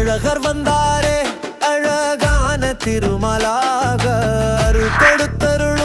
அழகர் வந்தாரே அழகான திருமலாக. அருள் கொடுத்தருள்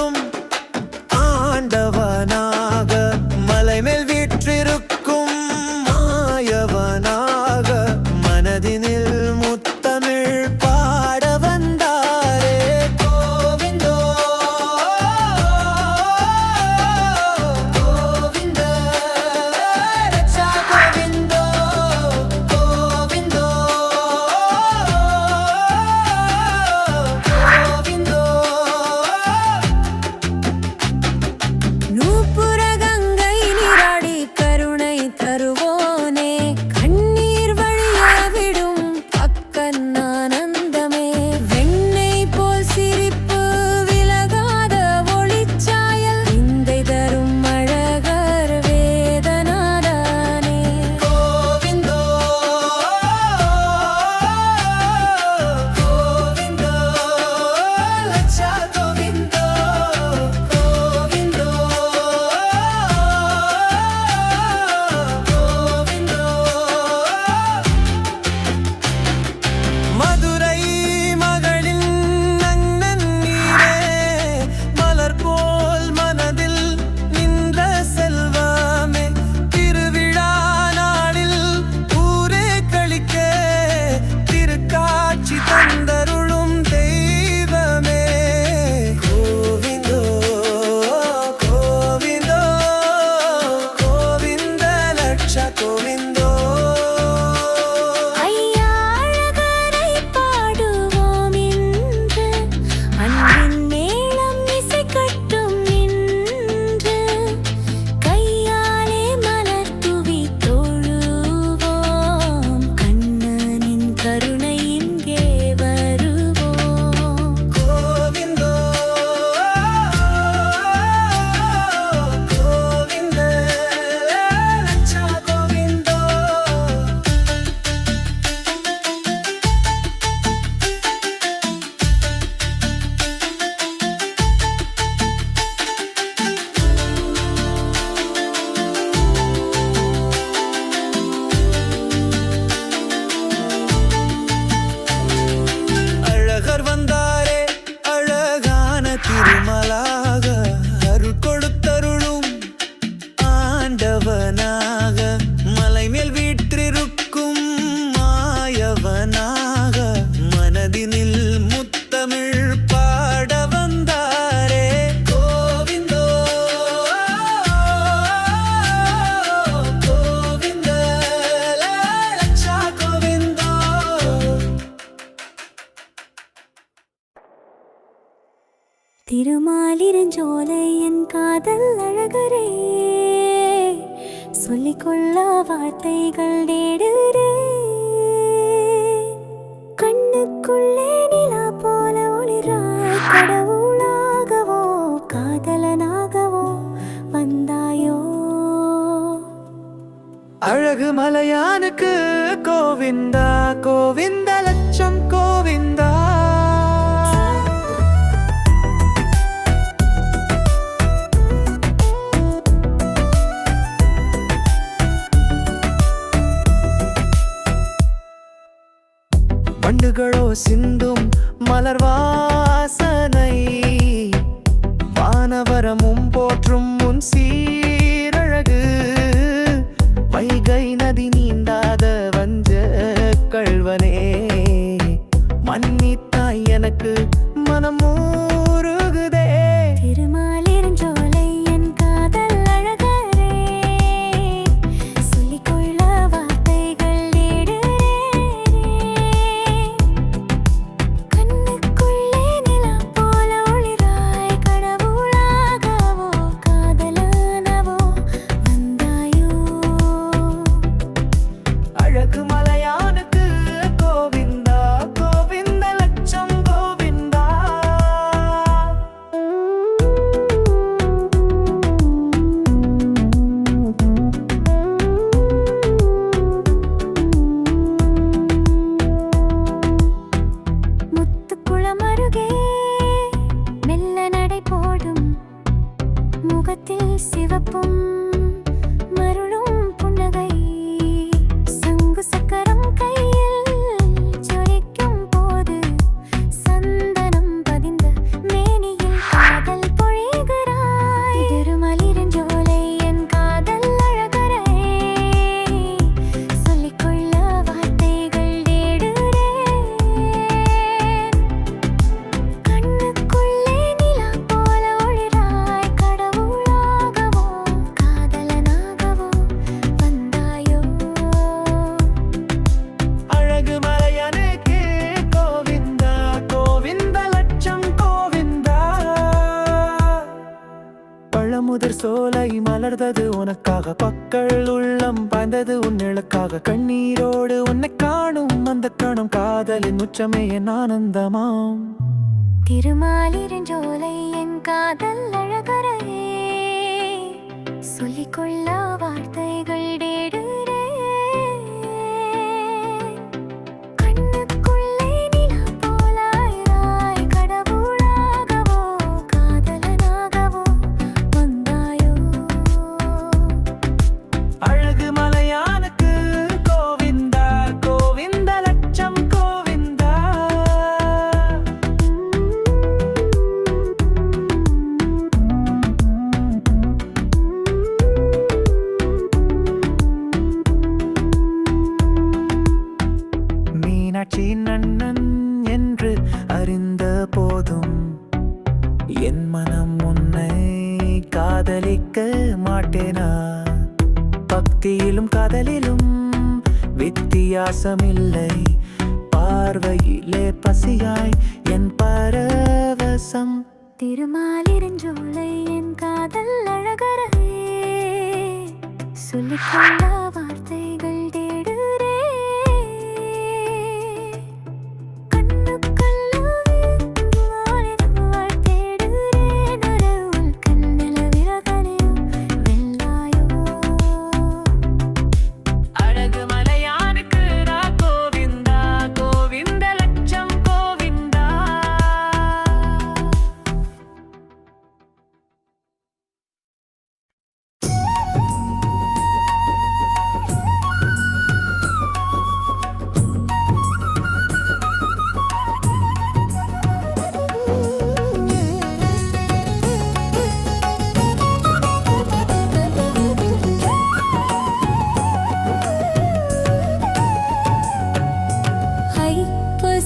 வார்த்தைகள் சிந்து மலர்ந்தது உனக்காக. பக்கள் உள்ளம் பாய்ந்தது உன் இழக்காக கண்ணீரோடு உன்னை காணும் அந்த கணம். காதலின் உச்சமே என் ஆனந்தமாம். திருமாலிருஞ்சோலை என் காதல் அழகரையே சொல்லிக்கொள்ள வார்த்தைகள் டேடு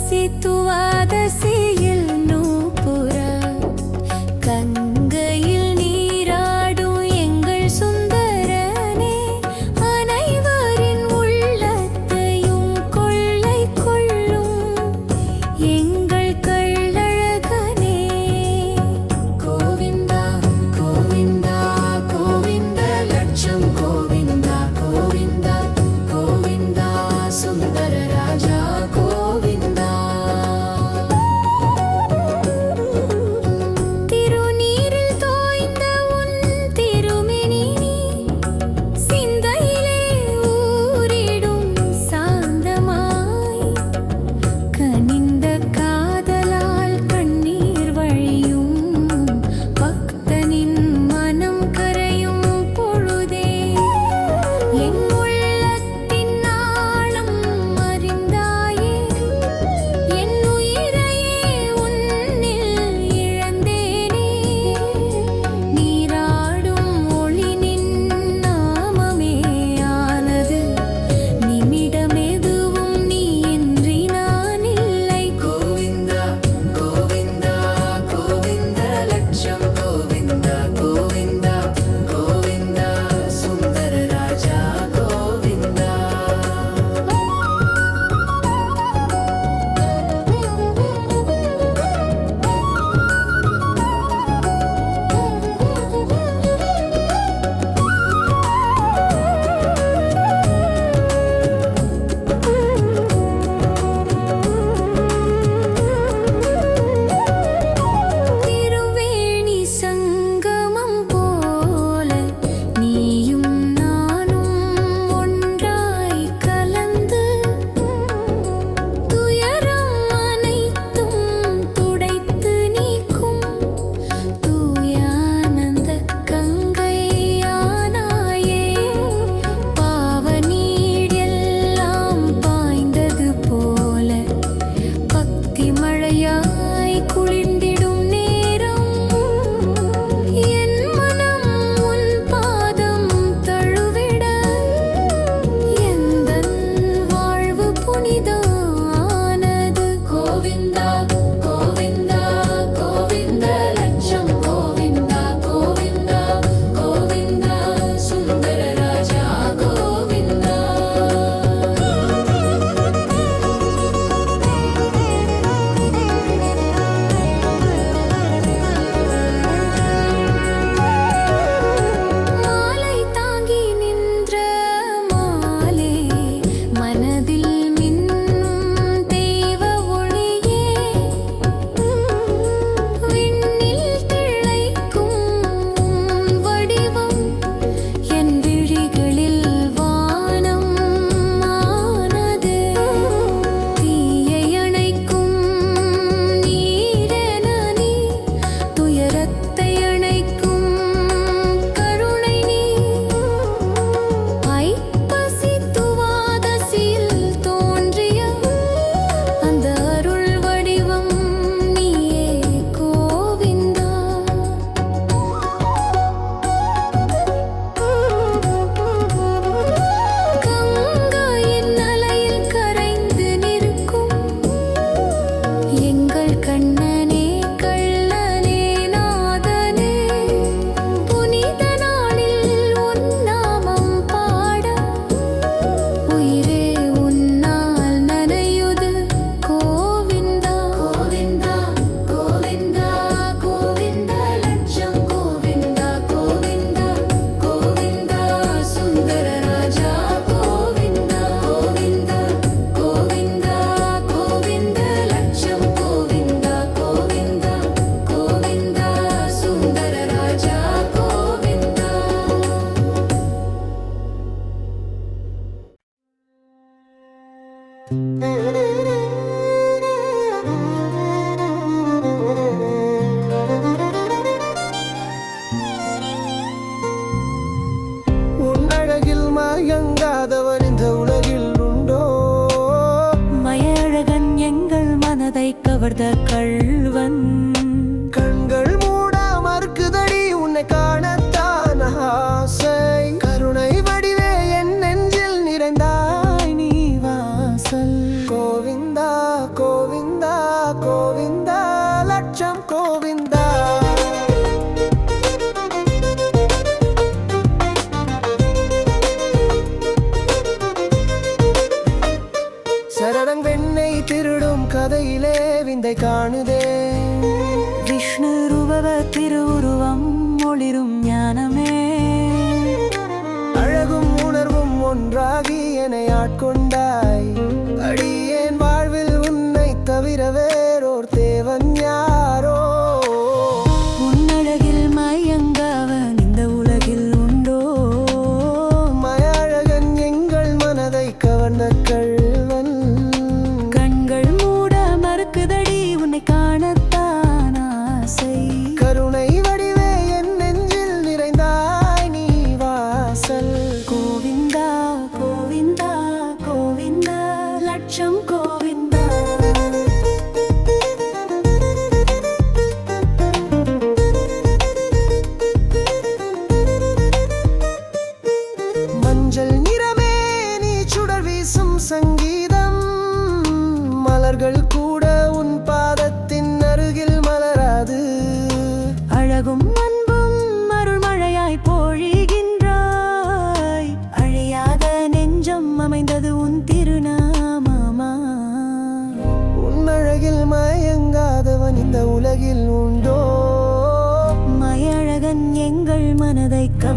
ಸಿತುವಾದ ಸಿ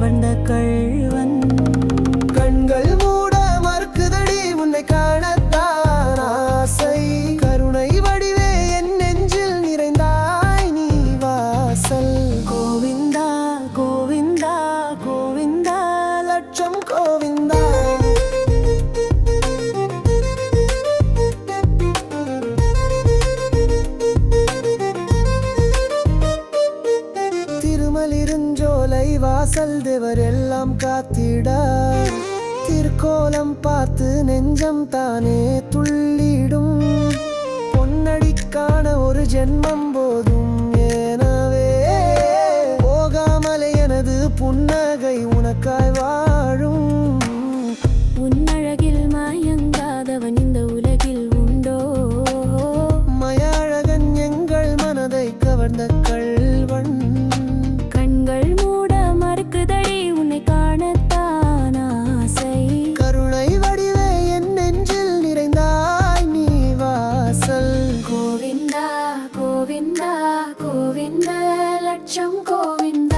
கவர்ந்த வாசல் தேவர் எல்லாம் காத்திட. திருக்கோலம் பார்த்து நெஞ்சம் தானே துள்ளிடும். பொன்னடிக்கான ஒரு ஜென்மம் போது trong cô bình